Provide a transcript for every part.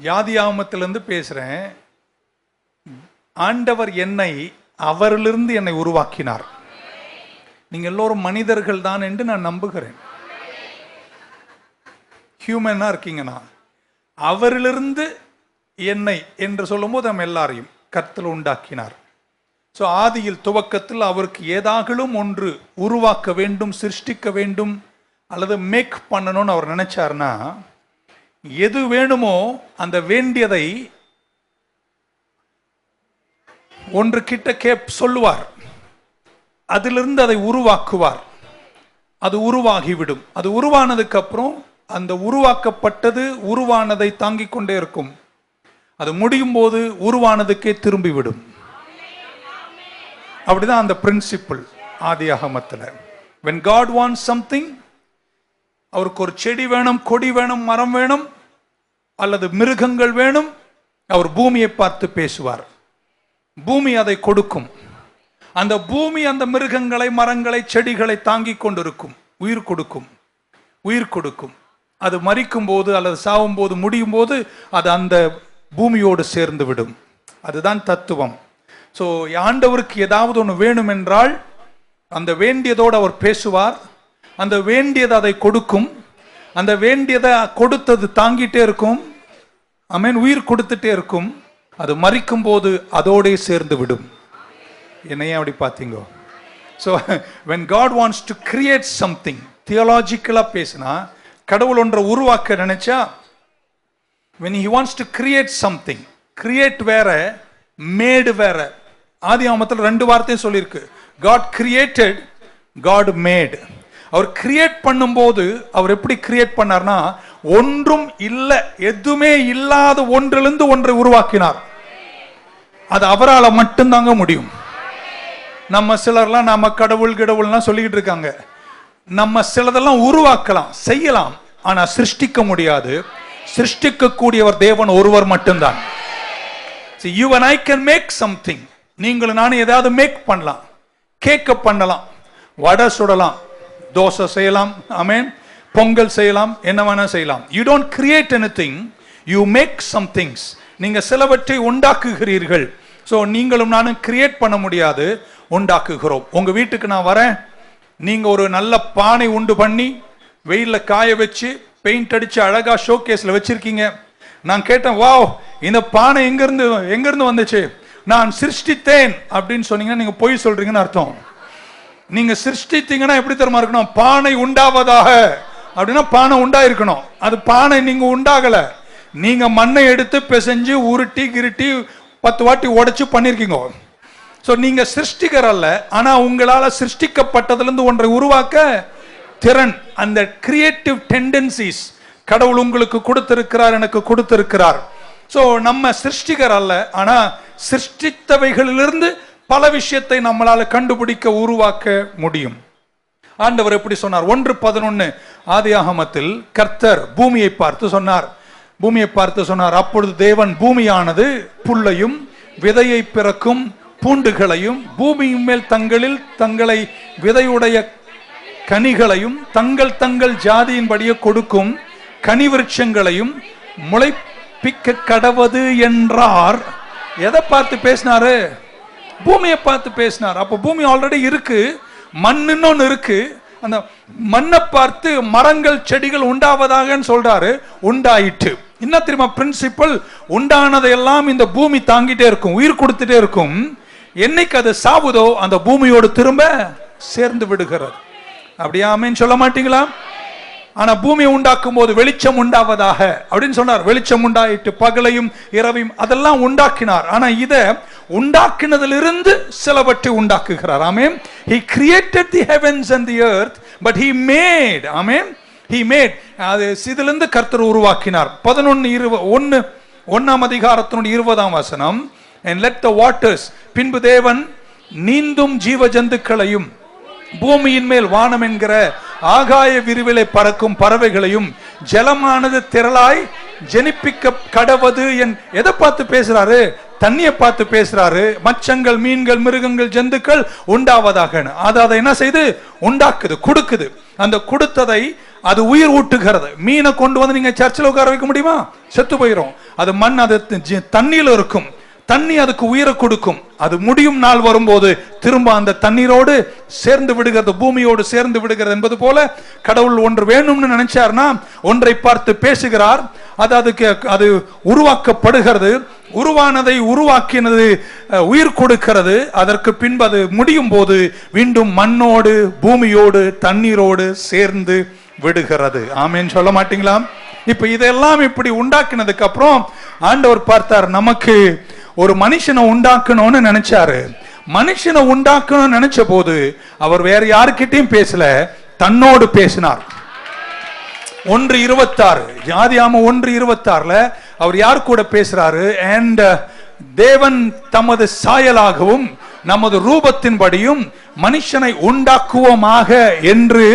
யாதியாமத்திலிருந்து பேசுகிறேன் ஆண்டவர் என்னை அவரிலிருந்து என்னை உருவாக்கினார். நீங்கள் எல்லோரும் மனிதர்கள் தான் என்று நான் நம்புகிறேன். ஹியூமனா இருக்கீங்கன்னா அவரிலிருந்து என்னை என்று சொல்லும்போது நம்ம எல்லாரையும் கத்தில் உண்டாக்கினார். ஸோ ஆதியில் துவக்கத்தில் அவருக்கு ஏதாகிலும் ஒன்று உருவாக்க வேண்டும் சிருஷ்டிக்க வேண்டும் அல்லது மேக் பண்ணணும்னு அவர் நினைச்சார்னா எது வேணுமோ அந்த வேண்டியதை ஒன்று கிட்ட கேப் சொல்லுவார். அதிலிருந்து அதை உருவாக்குவார். அது உருவாகிவிடும். அது உருவானதுக்கு அப்புறம் அந்த உருவாக்கப்பட்டது உருவானதை தாங்கிக் கொண்டே இருக்கும். அது முடியும் போது உருவானதுக்கே திரும்பிவிடும். அப்படிதான் அந்த பிரின்சிபிள் ஆதி அகமத்தில். வென் காட் வான் சம்திங் அவருக்கு ஒரு செடி வேணும் கொடி வேணும் மரம் வேணும் அல்லது மிருகங்கள் வேணும் அவர் பூமியை பார்த்து பேசுவார். பூமி அதை கொடுக்கும். அந்த பூமி அந்த மிருகங்களை மரங்களை செடிகளை தாங்கி கொண்டிருக்கும். உயிர் கொடுக்கும். உயிர் கொடுக்கும். அது மறிக்கும் போது அல்லது சாவும் போது முடியும் போது அது அந்த பூமியோடு சேர்ந்து விடும். அதுதான் தத்துவம். ஸோ ஆண்டவருக்கு ஏதாவது ஒன்று வேணும் என்றால் அந்த வேண்டியதோடு அவர் பேசுவார். அந்த வேண்டியது அதை கொடுக்கும். அந்த வேண்டியதை கொடுத்தது தாங்கிட்டே இருக்கும். அமேன் உயிர் கொடுத்துட்டே இருக்கும். அது மறிக்கும் போது அதோடே சேர்ந்து விடும். என்னையே அப்படி பார்த்தீங்க. So when God wants to create something தியாலாஜிக்கலாக பேசினா கடவுள் ஒன்றை உருவாக்க நினைச்சா when he wants to create something create வேற மேடு வேற. ஆதி ஆமத்தில் ரெண்டு வார்த்தையும் சொல்லியிருக்கு. காட் கிரியேட்டட் காட் மேட் அவர் கிரியேட் பண்ணும்போது அவர் எப்படி கிரியேட் பண்ணார்னா ஒன்றும் இல்லை எதுவுமே இல்லாத ஒன்றிலிருந்து ஒன்றை உருவாக்கினார். அது அவரால் மட்டும்தாங்க முடியும். நம்ம சிலர்லாம் நாம கடவுள் கடவுள்லாம் சொல்லிக்கிட்டு இருக்காங்க. நம்ம சிலதெல்லாம் உருவாக்கலாம் செய்யலாம் ஆனால் சிருஷ்டிக்க முடியாது. சிருஷ்டிக்க கூடியவர் தேவன் ஒருவர் மட்டும்தான். You and I can make something நீங்களும் நானும் ஏதாவது மேக் பண்ணலாம். கேக்க பண்ணலாம். வடை சுடலாம். தோசை செய்யலாம் அமேன் பொங்கல் செய்யலாம் என்ன வேணா செய்யலாம். You don't create anything you make some things சிலவற்றை உண்டாக்குகிறீர்கள். ஸோ நீங்களும் நானும் கிரியேட் பண்ண முடியாது உண்டாக்குகிறோம். உங்கள் வீட்டுக்கு நான் வரேன். நீங்கள் ஒரு நல்ல பானை உண்டு பண்ணி வெயில்ல காய வச்சு பெயிண்ட் அடித்து அழகாக ஷோ கேஸில் வச்சுருக்கீங்க. நான் கேட்டேன் வாவ் இந்த பானை எங்கேருந்து எங்கேருந்து வந்துச்சு? நான் சிருஷ்டித்தேன் அப்படின்னு சொன்னீங்கன்னா நீங்கள் பொய் சொல்கிறீங்கன்னு அர்த்தம். நீங்க சிருஷ்டித்தீங்கன்னா எப்படி தெரியுமா இருக்கணும்? பானை உண்டாவதாக. அப்படின்னா பானை உண்டாயிருக்கணும். அது பானை நீங்க உண்டாகல. நீங்க மண்ணை எடுத்து பிசைஞ்சு உருட்டி கிருட்டி பத்து வாட்டி உடைச்சு பண்ணிருக்கீங்க. ஸோ நீங்க சிருஷ்டிகர் அல்ல. ஆனா உங்களால சிருஷ்டிக்கப்பட்டதுலேருந்து ஒன்றை உருவாக்க திறன் அந்த கிரியேட்டிவ் டெண்டன்சிஸ் கடவுள் உங்களுக்கு கொடுத்திருக்கிறார் எனக்கு கொடுத்திருக்கிறார். ஸோ நம்ம சிருஷ்டிகர் அல்ல. ஆனா சிருஷ்டித்தவைகளிலிருந்து பல விஷயத்தை நம்மளால கண்டுபிடிக்க உருவாக்க முடியும். ஆண்டவர் எப்படி சொன்னார்? ஒன்று பதினொன்னு ஆதியாகமத்தில் கர்த்தர் பூமியை பார்த்து சொன்னார். பூமியை பார்த்து சொன்னார் அப்பொழுது தேவன் பூமியானது புல்லையும் விதையை பிறக்கும் பூண்டுகளையும் பூமியின் மேல் தங்களில் தங்களை விதையுடைய கனிகளையும் தங்கள் தங்கள் ஜாதியின்படியே கொடுக்கும் கனி விருட்சங்களையும் முளைப்பிக்க கடவது என்றார். எதை பார்த்து பேசினாரு? பூமியை பார்த்து பேசினார். அப்போ பூமி ஆல்ரெடி இருக்கு. மண்ணுன்னு ஒன்று இருக்கு. அந்த மண்ணை பார்த்து மரங்கள் செடிகள் உண்டாவதாகன்னு சொல்றாரு. உண்டாயிட்டு. என்ன தெரியுமா பிரின்சிபல் உண்டானதையெல்லாம் இந்த பூமி தாங்கிட்டே இருக்கும். உயிர் கொடுத்துட்டே இருக்கும். என்னைக்கு அது சாவுதோ அந்த பூமியோடு திரும்ப சேர்ந்து விடுகிறது. அப்படியாமேன்னு சொல்ல மாட்டீங்களா? ஆனா பூமி உண்டாக்கும் போது வெளிச்சம் உண்டாவதாக. அப்படின்னு சொன்னார். வெளிச்சம் உண்டாயிட்டு பகலையும் இரவையும் அதெல்லாம் உண்டாக்கினார். ஆனா இத உண்டாக்கினதிலிருந்து சிலவற்றை உண்டாக்குகிறார். ஆமேன். He created the heavens and the earth but he made amen. He made அது இதிலிருந்து கர்த்தர் உருவாக்கினார். பதினொன்னு இருவ ஒன்னு ஒன்னாம் அதிகாரத்தினுடைய இருபதாம் வசனம். அண்ட் லெட் த வாட்டர்ஸ் பின்பு தேவன் நீந்தும் ஜீவ ஜந்துக்களையும் பூமியின் மேல் வானம் என்கிற ஆகாய விரிவிலை பறக்கும் பறவைகளையும் ஜலமானது திரளாய் ஜெனிப்பிக்க கடவது என் எதை பார்த்து பேசுறாரு? தண்ணியை பார்த்து பேசுறாரு. மச்சங்கள் மீன்கள் மிருகங்கள் ஜந்துக்கள் உண்டாவதாக அது அதை என்ன செய்து? உண்டாக்குது கொடுக்குது. அந்த கொடுத்ததை அது உயிர் ஊட்டுகிறது. மீனை கொண்டு வந்து நீங்க சர்ச்சில் உட்கார வைக்க முடியுமா? செத்து போயிடும் அது மண் அது ஜி- இருக்கும். தண்ணி அதுக்கு உயிரை கொடுக்கும். அது முடியும் நாள் வரும்போது திரும்ப அந்த தண்ணீரோடு சேர்ந்து விடுகிறது பூமியோடு சேர்ந்து விடுகிறது என்பது போல கடவுள் ஒன்று வேணும்னு நினைச்சார்னா ஒன்றை பார்த்து பேசுகிறார். அது அதுக்கு அது உருவாக்கப்படுகிறது. உருவானதை உருவாக்கினது உயிர் கொடுக்கிறது. அதற்கு பின்பு அது முடியும் போது மீண்டும் மண்ணோடு பூமியோடு தண்ணீரோடு சேர்ந்து விடுகிறது. ஆமேன்னு சொல்ல மாட்டீங்களா? இப்ப இதெல்லாம் இப்படி உண்டாக்கினதுக்கு அப்புறம் ஆண்டவர் பார்த்தார் நமக்கு ஒரு மனுஷனை உண்டாக்கணும்னு நினைச்சாரு. மனுஷனை உண்டாக்கணும்னு நினைச்ச போது அவர் வேற யாருக்கிட்டையும் பேசல தன்னோடு பேசினார். ஒன்று இருபத்தாறு ஜாதியாம ஒன்று இருபத்தாறுல அவர் யார் கூட பேசுறாரு? அண்ட் uh, தேவன் தமது சாயலாகவும் நமது ரூபத்தின்படியும் மனுஷனை உண்டாக்குவோமாக என்று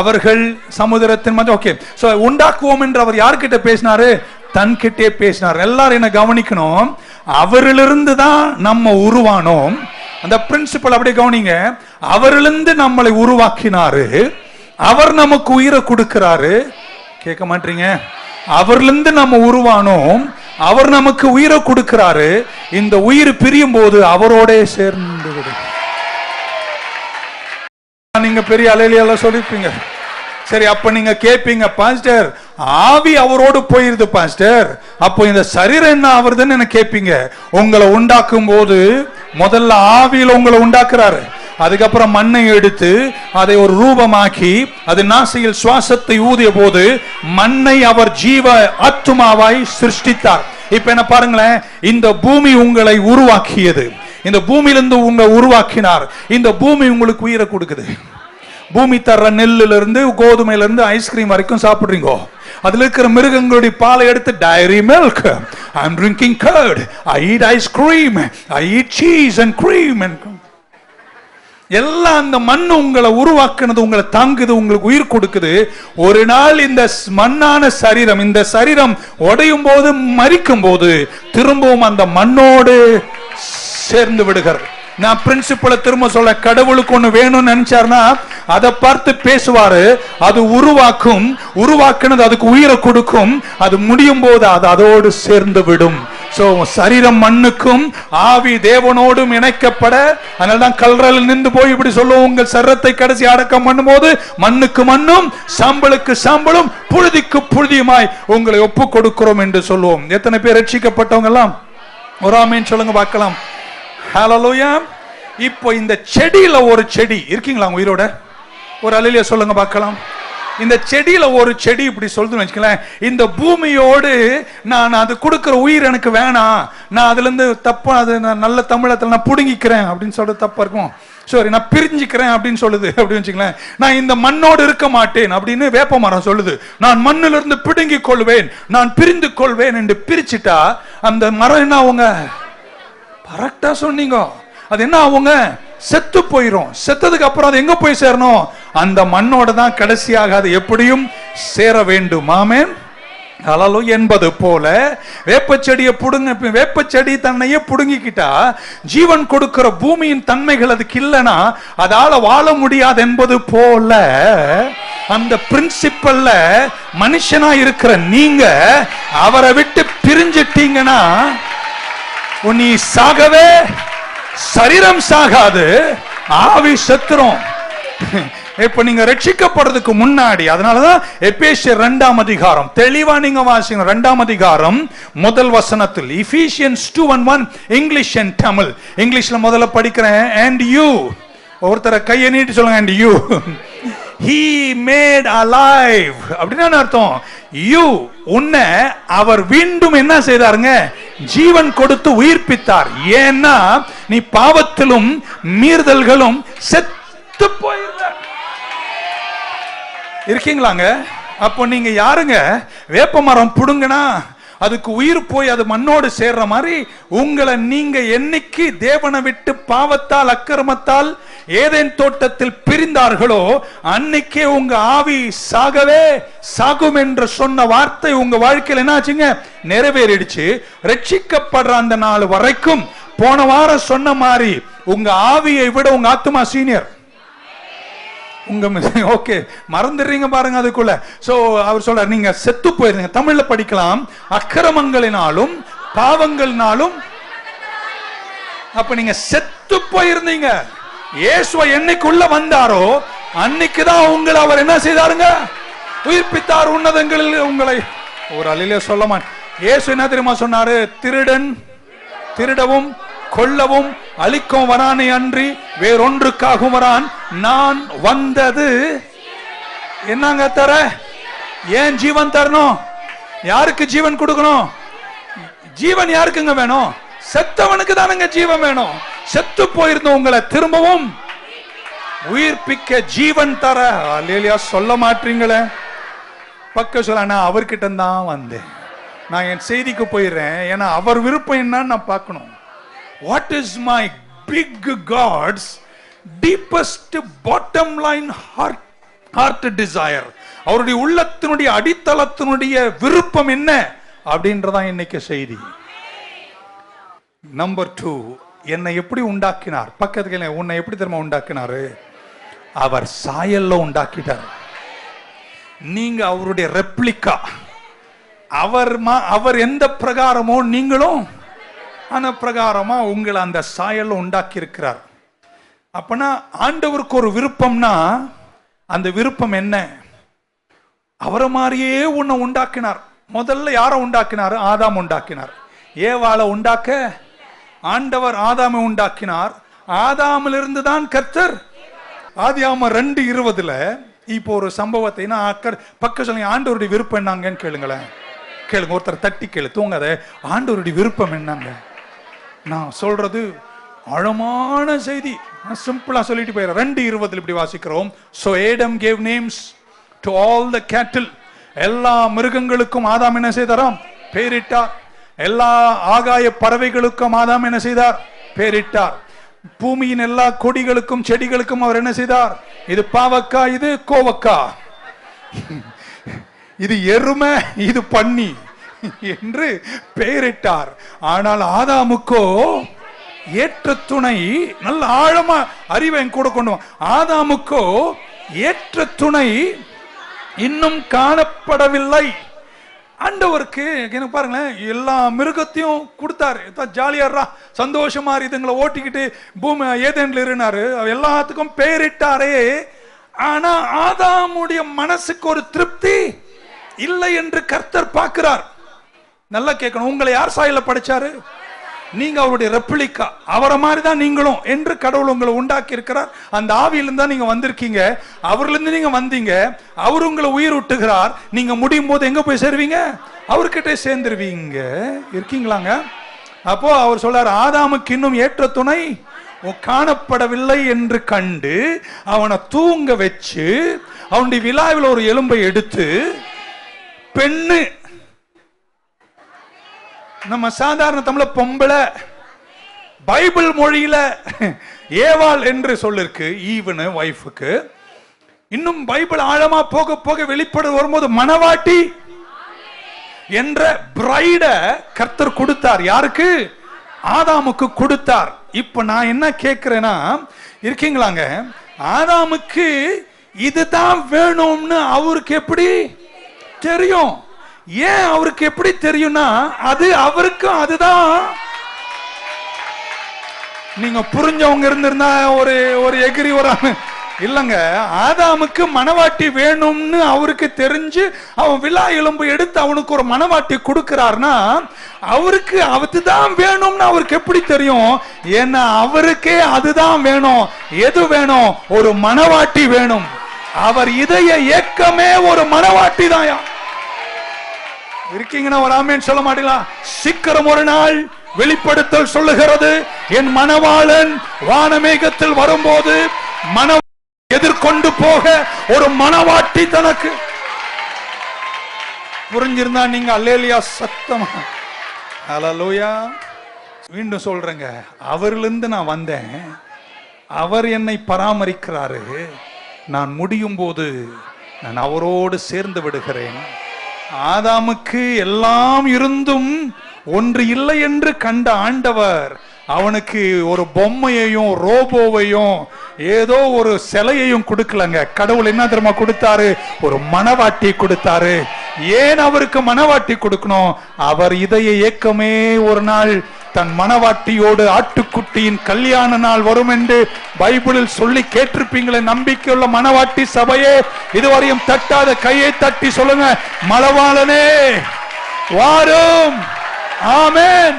அவர்கள் சமுதிரத்தின் மத்திய ஓகே சோ உண்டாக்குவோம் என்று அவர் யார்கிட்ட பேசினாரு? தன்கிட்டே பேசினார். எல்லாரும் என்ன கவனிக்கணும்? அவரிலிருந்து தான் நம்ம உருவானோம். அந்த பிரின்சிபல் அப்படி கவனிங்க. அவரிலிருந்து நம்மளை உருவாக்கினாரு. அவர் நமக்கு உயிரை கொடுக்கிறாரு. கேட்க மாட்டீங்க. அவர்லேருந்து நம்ம உருவானோம். அவர் நமக்கு உயிரை கொடுக்கிறாரு. இந்த உயிர் பிரியும் போது அவரோட சேர்ந்து நீங்க பெரிய அலையில சொல்லிருப்பீங்க. சரி அப்ப நீங்க கேட்பீங்க பாஸ்டர் ஆவி அவரோடு போயிருது பாஸ்டர். அப்போ இந்த சரீரம் என்ன ஆவறதுன்னு என்ன கேட்பீங்க உங்களை உண்டாக்கும் போது முதல்ல ஆவியில உங்களை உண்டாக்குறாரு. அதுக்கப்புறம் மண்ணை எடுத்து அதை ஒரு ரூபமாக்கி அது நாசியில் சுவாசத்தை ஊதிய போது மண்ணை அவர் ஜீவ ஆத்துமாவாய் சிருஷ்டித்தார். இப்ப என்ன பாருங்களேன் இந்த பூமி உங்களை உருவாக்கியது. இந்த பூமியிலிருந்து உங்களை உருவாக்கினார். இந்த பூமி உங்களுக்கு உயிரை கொடுக்குது. பூமி தர்ற நெல்லுல இருந்து கோதுமையில இருந்து ஐஸ்கிரீம் வரைக்கும் சாப்பிடுறீங்க. அதுல இருக்கிற மிருகங்களுடைய பாலை எடுத்து dairy milk I am drinking curd I eat ice cream I eat cheese and cream and எல்லாம் அந்த மண் உங்களை உருவாக்குனது உங்களை தாங்குது உங்களுக்கு உயிர் கொடுக்குது. ஒரு நாள் இந்த ஸ்- மண்ணான சரீரம் இந்த சரீரம் உடையும் போது மறிக்கும் போது திரும்பவும் அந்த மண்ணோடு சேர்ந்து விடுகிறது. நான் பிரின்சிபலை திரும்ப சொல்ல கடவுளுக்கு ஒண்ணு வேணும்னு நினைச்சாருன்னா அதை பார்த்து பேசுவாரு. அது உருவாக்கும். உருவாக்குனது அதுக்கு உயிரை கொடுக்கும். அது முடியும் போது அது அதோடு சேர்ந்து விடும். சோ சரீரம் மண்ணுக்கும் ஆவி தேவனோடும் இணைக்கப்பட அதனாலதான் கல்றல் நின்று போய் இப்படி சொல்லுவோம். உங்கள் சரத்தை கடைசி அடக்கம் பண்ணும்போது மண்ணுக்கு மண்ணும் சாம்பலுக்கு சாம்பலும் புழுதிக்கு புழுதியுமாய் உங்களை ஒப்பு கொடுக்கிறோம் என்று சொல்லுவோம். எத்தனை பேர் ரட்சிக்கப்பட்டவங்க எல்லாம்? ஒரு ஆமீன் சொல்லுங்க பார்க்கலாம். ஹalleluya இப்போ இந்த செடியில ஒரு செடி இருக்கீங்களா உங்க உயிரோட? ஒரு அலையில சொல்லுங்க பார்க்கலாம். இந்த செடியில ஒரு செடி இப்படி சொல்லுதுன்னு வச்சுக்கலேன் இந்த பூமியோடு நான் அது கொடுக்குற உயிர் எனக்கு வேணாம். நான் அதுல இருந்து தப்பா அது நான் நல்ல தமிழத்துல நான் புடுங்கிக்கிறேன் அப்படின்னு சொல்றது தப்பா இருக்கும். சரி நான் பிரிஞ்சுக்கிறேன் அப்படின்னு சொல்லுது. அப்படின்னு வச்சுங்களேன் நான் இந்த மண்ணோடு இருக்க மாட்டேன் அப்படின்னு வேப்ப மரம் சொல்லுது. நான் மண்ணிலிருந்து பிடுங்கிக் கொள்வேன். நான் பிரிந்து கொள்வேன் என்று பிரிச்சுட்டா அந்த மரம் என்ன அவங்க கரெக்டா சொன்னீங்க. அது என்ன ஆகுங்க? செத்து போயிரும். செத்ததுக்கு அப்புறம் அது எங்க போய் சேரணும்? அந்த மண்ணோட தான் கடைசியாக அது எப்படியும் சேர வேண்டும். ஆமென். அலலு என்பது போல வேப்பச்செடியை புடுங்க வேப்பச்செடி தன்னையே புடுங்கிக்கிட்டா ஜீவன் கொடுக்கிற பூமியின் தன்மைகள் அதுக்கு இல்லைன்னா அதால வாழ முடியாது என்பது போல அந்த பிரின்சிபல்ல மனுஷனா இருக்கிற நீங்க அவரை விட்டு பிரிஞ்சிட்டீங்கன்னா நீ சாகவே சரீரம் சாகாது ஆவி சத்துரும். இப்ப நீங்க ரட்சிக்கப்படுறதுக்கு முன்னாடி அதனாலதான் எபேசியர் ரெண்டாம் அதிகாரம் தெளிவா நீங்க வாசிங்க ரெண்டாம் அதிகாரம் முதல் வசனத்தில் Ephesians two one one English and Tamil இங்கிலீஷ்ல முதல்ல படிக்கிறேன் அண்ட் யூ ஒருத்தரை கையை நீட்டி சொல்லுங்க and you he made alive அப்படின்னு அர்த்தம்? யூ உன்னை அவர் மீண்டும் என்ன செய்தாருங்க? ஜீவன் கொடுத்து உயிர்ப்பித்தார். ஏன்னா நீ பாவத்திலும் மீறுதல்களும் செத்து போயிருந்த. இருக்கீங்களாங்க? அப்போ நீங்க யாருங்க? வேப்ப மரம் புடுங்கனா அதுக்கு உயிர் போய் அது மண்ணோடு சேர்ற மாதிரி உங்களை நீங்க என்னைக்கு தேவனை விட்டு பாவத்தால் அக்கிரமத்தால் ஏதேன் தோட்டத்தில் பிரிந்தார்களோ அன்னைக்கே உங்க ஆவி சாகவே சாகும் என்று சொன்ன வார்த்தை உங்க வாழ்க்கையில் என்ன ஆச்சுங்க நிறைவேறிடுச்சு. ரட்சிக்கப்படுற அந்த நாள் வரைக்கும் போன வாரம் சொன்ன மாதிரி உங்க ஆவியை விட உங்க ஆத்மா சீனியர். உங்க ஓகே மறந்துடுறீங்க பாருங்க அதுக்குள்ள. சோ அவர் சொல்றாரு நீங்க செத்து போயிருந்தீங்க. தமிழ்ல படிக்கலாம். அக்கிரமங்களினாலும் பாவங்களினாலும் அப்ப நீங்க செத்து போயிருந்தீங்க. இயேசுவ என்னைக்குள்ள வந்தாரோ அன்னைக்குதான் உங்களை அவர் என்ன செய்தாருங்க? உயிர்ப்பித்தார் உன்னதங்களில் உங்களை. ஒரு அழிலே சொல்லமான் இயேசு என்ன தெரியுமா சொன்னாரு? திருடன் திருடவும் கொல்லவும் அழிக்கவும் வரானே அன்றி வேறொன்றுக்காகவும் வரான் நான் வந்தது என்னங்க தர? ஏன் ஜீவன் தரணும்? யாருக்கு ஜீவன் கொடுக்கணும்? ஜீவன் யாருக்குங்க வேணும்? செத்தவனுக்கு தானுங்க ஜீவன் வேணும். செத்து போயிருந்த உங்களை திரும்பவும் உயிர்ப்பிக்க ஜீவன் தர. அலேலியா சொல்ல மாட்டீங்களே. பக்க சொல்ல நான் அவர்கிட்ட தான் வந்தேன். நான் என் செய்திக்கு போயிடுறேன். ஏன்னா அவர் விருப்பம் என்னன்னு நான் பார்க்கணும். What is my big God's deepest bottom line heart heart desire அவருடைய உள்ளத்தினுடைய அடித்தளத்தினுடைய விருப்பம் என்ன? அப்படின்றதான் இன்னைக்கு செய்தி. நம்பர் டூ என்னை எப்படி உண்டாக்கினார்? பக்கத்துக்கு உன்னை எப்படி தெரியுமா உண்டாக்கினாரு? அவர் சாயல்ல உண்டாக்கிட்டார். நீங்க அவருடைய ரெப்ளிக்கா அவர் மா- அவர் எந்த பிரகாரமோ நீங்களும் அந்த பிரகாரமாக உங்களை அந்த சாயல்ல உண்டாக்கி இருக்கிறார் அப்பனா ஆண்டவருக்கு ஒரு விருப்பம்னா அந்த விருப்பம் என்ன? அவரை மாதிரியே உன்னை உண்டாக்கினார். முதல்ல யாரை உண்டாக்கினார்? ஆதாம் உண்டாக்கினார். ஏவாளை உண்டாக்க? ஆண்டவர் ஆதாமை உண்டாக்கினார். ஆதாமிலிருந்து தான் கர்த்தர். ஆதியாம ரெண்டு இருபதுல இப்போ ஒரு சம்பவத்தை நான் பக்க சொல்லுங்க ஆண்டவருடைய விருப்பம் என்னங்கன்னு கேளுங்களேன். கேளுங்க ஒருத்தர் தட்டி கேளு தூங்காத. ஆண்டவருடைய விருப்பம் என்னங்க? நான் சொல்றது ஆழமான செய்தி. நான் சிம்பிளா சொல்லிட்டு போயிடுறேன். ரெண்டு இருபதுல இப்படி வாசிக்கிறோம். So Adam gave names to all the cattle எல்லா மிருகங்களுக்கும் ஆதாம் என்ன செய்தாராம்? பேரிட்டார். எல்லா ஆகாய பறவைகளுக்கும் ஆதாம் என்ன செய்தார்? பேரிட்டார். பூமியின் எல்லா கொடிகளுக்கும் செடிகளுக்கும் அவர் என்ன செய்தார்? இது பாவக்கா இது கோவக்கா. இது எருமை இது பன்னி. என்று பெயரிட்டார். ஆனால் ஆதாமுக்கோ ஏற்ற துணை நல்ல ஆழமா அறிவை என் கூட கொண்டு ஆதாமுக்கோ ஏற்ற துணை இன்னும் காணப்படவில்லை. ஆண்டவருக்கு எனக்கு பாருங்களேன் எல்லா மிருகத்தையும் கொடுத்தாரு. ஜாலியாடுறா சந்தோஷமா இதுங்களை ஓட்டிக்கிட்டு பூமி ஏதேன்ல இருந்தாரு எல்லாத்துக்கும் பெயரிட்டாரே. ஆனா ஆதாமுடைய மனசுக்கு ஒரு திருப்தி இல்லை என்று கர்த்தர் பார்க்கிறார். நல்லா கேட்கணும். உங்களை யார் சாயல படைச்சாரு? நீங்க அவருடைய ரெப்ளிக்கா அவரை மாதிரி தான் நீங்களும். என்று கடவுள் உங்களை உண்டாக்கி இருக்கிறார். அந்த ஆவியிலிருந்து தான் நீங்க வந்திருக்கீங்க. அவர்லேருந்து நீங்க வந்தீங்க. அவர் உங்களை உயிர் விட்டுகிறார் நீங்க முடியும் போது எங்க போய் சேருவீங்க? அவர்கிட்ட சேர்ந்துருவீங்க. இருக்கீங்களாங்க? அப்போ அவர் சொல்றாரு ஆதாமுக்கு இன்னும் ஏற்ற துணை உ- காணப்படவில்லை என்று கண்டு அவனை தூங்க வச்சு அவனுடைய விழாவில் ஒரு எலும்பை எடுத்து பெண்ணு நம்ம சாதாரண தமிழ பொம்பளை பைபிள் மொழியில ஏவாள் என்று சொல்லிருக்கு ஈவனு ஒய்ஃபுக்கு இன்னும் பைபிள் ஆழமா போக போக வெளிப்பட வரும்போது மணவாட்டி என்ற பிரைட கர்த்தர் கொடுத்தார். யாருக்கு? ஆதாமுக்கு கொடுத்தார். இப்ப நான் என்ன கேட்கிறேன்னா இருக்கீங்களாங்க? ஆதாமுக்கு இதுதான் வேணும்னு அவருக்கு எப்படி? தெரியும். ஏன் அவருக்கு எப்படி தெரியும்னா அது அவருக்கும் அதுதான். நீங்க புரிஞ்சவங்க இருந்திருந்தா ஒரு ஒரு எகிரி ஒரு இல்லங்க ஆதாமுக்கு மனவாட்டி வேணும்னு அவருக்கு தெரிஞ்சு அவன் விழா எலும்பு எடுத்து அவனுக்கு ஒரு மனவாட்டி கொடுக்கிறார்னா அவருக்கு அதுதான் வேணும்னு அவருக்கு எப்படி தெரியும்? ஏன்னா அவருக்கே அதுதான் வேணும். எது வேணும்? ஒரு மனவாட்டி வேணும். அவர் இதய ஏக்கமே ஒரு மனவாட்டி தான் இருக்கீங்கன்னா ஒரு சொல்ல மாட்டீங்களா? சீக்கிரம் ஒரு நாள் வெளிப்படுத்தல் சொல்லுகிறது. என் மணவாளன் வானமேகத்தில் வரும்போது மன எதிர்கொண்டு போக ஒரு மனவாட்டி தனக்கு. புரிஞ்சிருந்தா நீங்க அல்லேலியா சத்தமா? அலலூயா மீண்டும் சொல்றேங்க. அவரிலிருந்து நான் வந்தேன். அவர் என்னை பராமரிக்கிறாரு. நான் முடியும் போது நான் அவரோடு சேர்ந்து விடுகிறேன். ஆதாமுக்கு எல்லாம் இருந்தும் ஒன்று இல்லை என்று கண்ட ஆண்டவர் அவனுக்கு ஒரு பொம்மையையும் ரோபோவையும் ஏதோ ஒரு சிலையையும் கொடுக்கலங்க. கடவுள் என்ன தெரியுமா கொடுத்தாரு? ஒரு மனவாட்டி கொடுத்தாரு. ஏன் அவருக்கு மனவாட்டி கொடுக்கணும்? அவர் இதய ஏக்கமே ஒரு நாள் தன் மனவாட்டியோடு ஆட்டுக்குட்டியின் கல்யாண நாள் வரும் என்று பைபிளில் சொல்லி கேட்டிருப்பீங்களே நம்பிக்கையுள்ள மனவாட்டி சபையே இதுவரையும் தட்டாத கையை தட்டி சொல்லுங்க மலவாளனே வாரும். ஆமேன்.